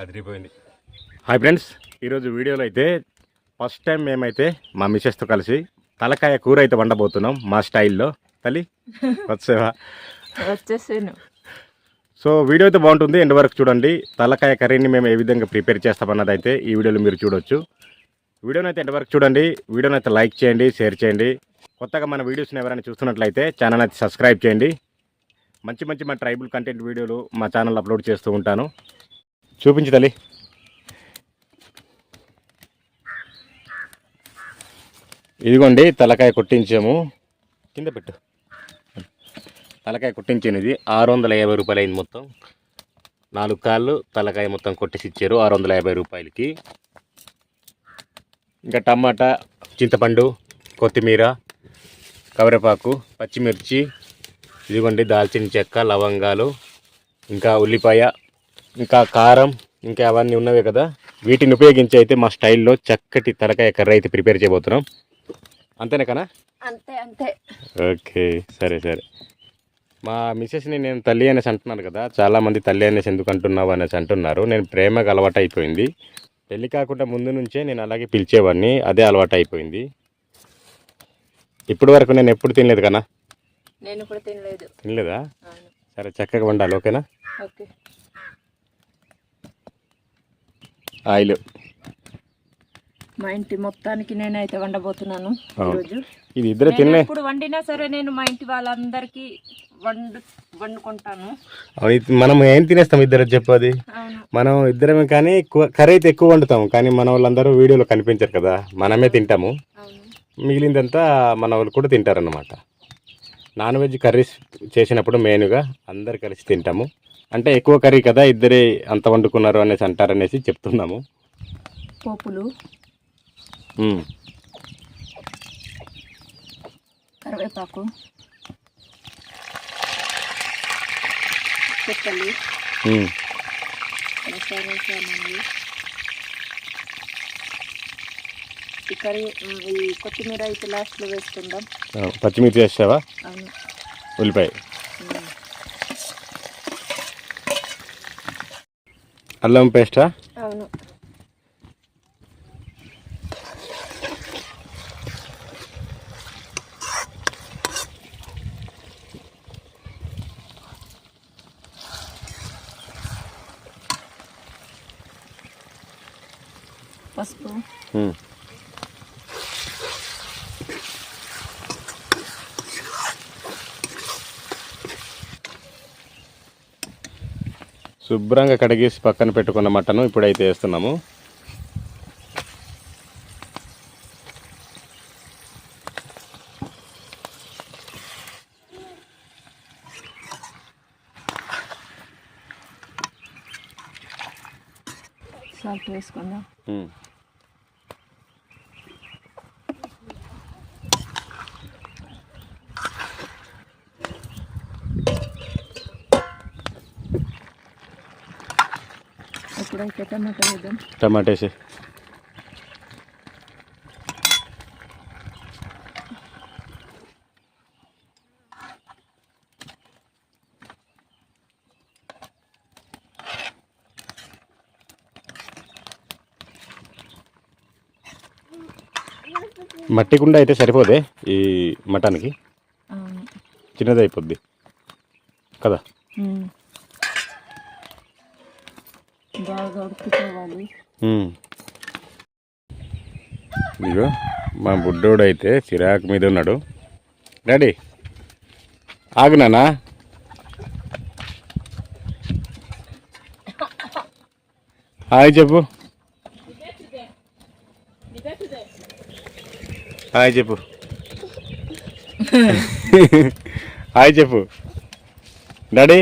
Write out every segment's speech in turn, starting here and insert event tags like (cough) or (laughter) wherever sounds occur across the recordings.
అదిరిపోయింది. Hi friends ఈరోజు వీడియోలో అయితే ఫస్ట్ టైం మేమైతే మా మిసెస్తో కలిసి తలకాయ కూర అయితే వండబోతున్నాం మా స్టైల్లో. తల్లి వచ్చేవా? వచ్చేసాను. సో వీడియో అయితే బాగుంటుంది. ఎండ్ వరకు చూడండి. తలకాయ కర్రీని మేము ఏ విధంగా ప్రిపేర్ చేస్తామన్నది అయితే ఈ వీడియోలో మీరు చూడొచ్చు. వీడియోని అయితే ఎండ్ వరకు చూడండి. వీడియోని అయితే లైక్ చేయండి షేర్ చేయండి. కొత్తగా మన వీడియోస్ని ఎవరైనా చూస్తున్నట్లయితే ఛానల్ అయితే సబ్స్క్రైబ్ చేయండి. మంచి మంచి మా ట్రైబుల్ కంటెంట్ వీడియోలు మా ఛానల్ అప్లోడ్ చేస్తూ ఉంటాను. చూపించు తల్లి. ఇదిగోండి తలకాయ కొట్టించాము. కింద పెట్టు. తలకాయ కొట్టించినది ఆరు వందల యాభై రూపాయలు అయింది మొత్తం. నాలుగు కాళ్ళు తలకాయ మొత్తం కొట్టేసి ఇచ్చారు ఆరు వందల యాభై రూపాయలకి. ఇంకా టమాటా చింతపండు కొత్తిమీర కవరేపాకు పచ్చిమిర్చి ఇదిగోండి దాల్చిన చెక్క లవంగాలు ఇంకా ఉల్లిపాయ ఇంకా కారం ఇంకా అవన్నీ ఉన్నవే కదా. వీటిని ఉపయోగించి అయితే మా స్టైల్లో చక్కటి తలకాయ కర్రీ అయితే ప్రిపేర్ చేయబోతున్నాం. అంతేనా అంతే అంతే. ఓకే సరే సరే. మా మిస్సెస్ని నేను తల్లి అనేసి అంటున్నాను కదా. చాలామంది తల్లి అనేసి ఎందుకు అంటున్నావు అనేసి అంటున్నారు. నేను ప్రేమకు అలవాటు అయిపోయింది పెళ్ళి కాకుండా ముందు నుంచే నేను అలాగే పిలిచేవాడిని. అదే అలవాటు అయిపోయింది ఇప్పటి వరకు నేను ఎప్పుడు తినలేదు కన్నా నేను కూడా తినలేదు. సరే చక్కగా వండాలి ఓకేనా? ఓకే. ఆయిల్. మా ఇంటి మొత్తానికి నేనైతే వండబోతున్నాను. ఈరోజు. ఇది ఇద్దరు తినలే. ఎప్పుడు వండినా సరే నేను మా ఇంటి వాళ్ళందరికీ వండు వండుకుంటాను. మనం ఏం తినేస్తాం ఇద్దరు చెప్పది? మనం ఇద్దరమే కానీ కర్రీ అయితే ఎక్కువ వండుతాం కానీ మన వాళ్ళందరూ వీడియోలో కనిపించరు కదా మనమే తింటాము. మిగిలిందంతా మన వాళ్ళు కూడా తింటారన్నమాట. నాన్ వెజ్ కర్రీస్ చేసినప్పుడు మెయిన్గా అందరు కలిసి తింటాము. అంటే ఎక్కువ కర్రీ కదా ఇద్దరే అంత వండుకున్నారు అనేసి అంటారనేసి చెప్తున్నాము. పోపులు. కరివేపాకు. చెక్కలు ఈ కర్రీ ఈ కొత్తిమీర అయితే లాస్ట్లో వేసుకుందాం. పచ్చిమిర్చి వేసావా? ఉల్లిపాయ. అల్లం పేస్టా? అవును. పసుపు. శుభ్రంగా కడిగేసి పక్కన పెట్టుకున్న మటను ఇప్పుడైతే వేస్తున్నాము. సాల్ట్ వేసుకుందాం. ఇప్పుడైతే టమాటా వేద్దాం టమాటా వేసి మట్టి కుండ అయితే సరిపోదే ఈ మటన్కి. చిన్నది అయిపోద్ది కదా. బాగా ఉడుకుకోవాలి. ఇదిగో మా బుడ్డోడు అయితే చిరాకు మీద ఉన్నాడు. డాడీ ఆగునానా హాయ్ చెప్పు. హాయ్ చెప్పు. (laughs) హాయ్ చెప్పు. డాడీ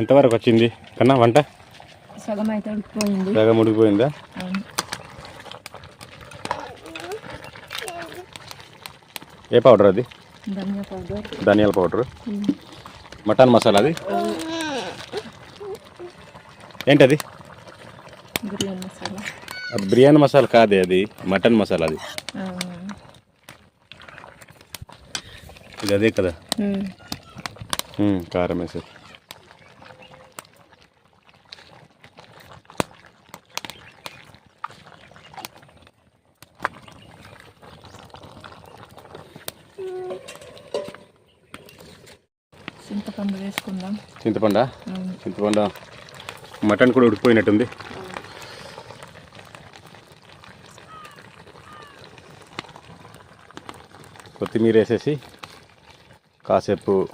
ఎంతవరకు వచ్చింది? కన్నా వంట? సగం అయితే ఉడికిపోయింది. సగం ఉడికిపోయిందా? అవును. ఏ పౌడర్ అది? ధనియాల పౌడర్. మటన్ మసాలా అది? ఏంటది? బిర్యానీ మసాలా. అది బిర్యానీ మసాలా కాదే అది? మటన్ మసాలా అది. ఇది అదే కదా? కారం వేసి చింతపండు వేసుకుందాం. చింతపండా. చింతపండు? మటన్ కూడా ఉడికిపోయినట్టుంది. కొత్తిమీర వేసేసి కాసేపు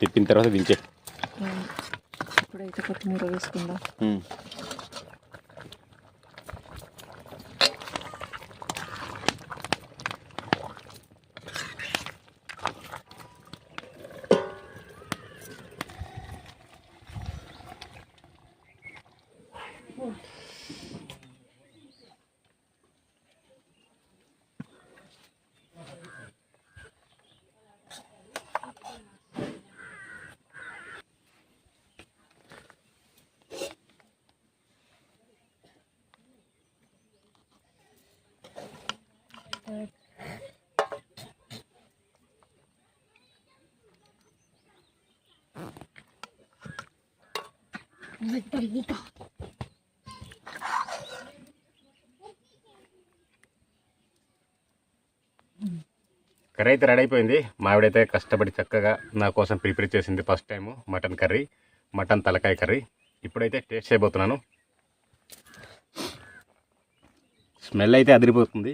తిప్పిన తర్వాత దించే. ఇప్పుడైతే కొత్తిమీర వేసుకుందాం. まっり見た。కర్రీ అయితే రెడీ అయిపోయింది మావిడైతే కష్టపడి చక్కగా నా కోసం ప్రిపేర్ చేసింది first time mutton curry mutton తలకాయ కర్రీ. ఇప్పుడైతే టేస్ట్ చేయబోతున్నాను. స్మెల్ అయితే అదిరిపోతుంది.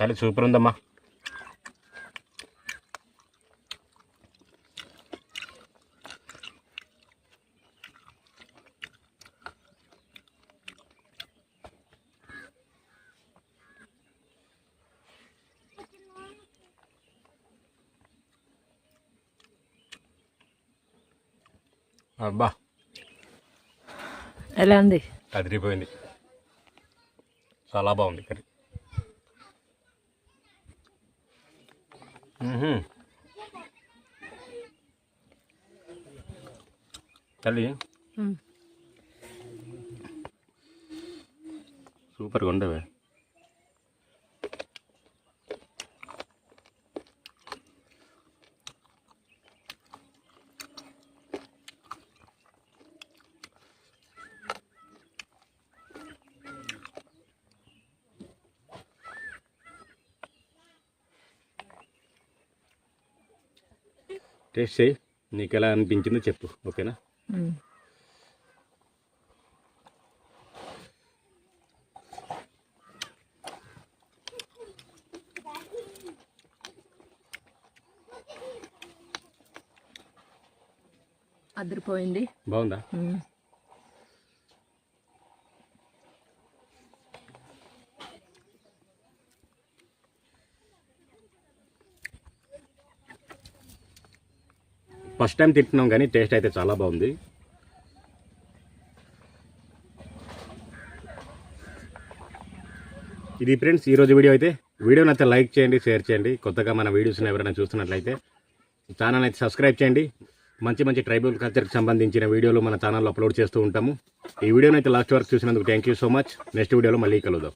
తల్లి సూపర్ ఉందమ్మా. అబ్బా ఎలా ఉంది అదిరిపోయింది చాలా బాగుంది కర్రీ మ్మ్హ్మ్. తల్లి సూపర్గా ఉండవే టేస్ట్ చేయి. నీకు ఎలా అనిపించిందో చెప్పు. ఓకేనా. అదిరిపోయింది. బాగుందా? ఫస్ట్ టైం తింటున్నాం కానీ టేస్ట్ అయితే చాలా బాగుంది. ఇది ఫ్రెండ్స్ ఈరోజు వీడియో అయితే. వీడియో నచ్చితే లైక్ చేయండి షేర్ చేయండి. కొత్తగా మన వీడియోస్ని ఎవరైనా చూస్తున్నట్లయితే ఛానల్ అయితే సబ్స్క్రైబ్ చేయండి. మంచి మంచి ట్రైబల్ కల్చర్కి సంబంధించిన వీడియోలు మన ఛానల్లో అప్లోడ్ చేస్తూ ఉంటాము. ఈ వీడియోని అయితే లాస్ట్ వరకు చూసినందుకు thank you so much next వీడియోలో మళ్ళీ కలుద్దాం.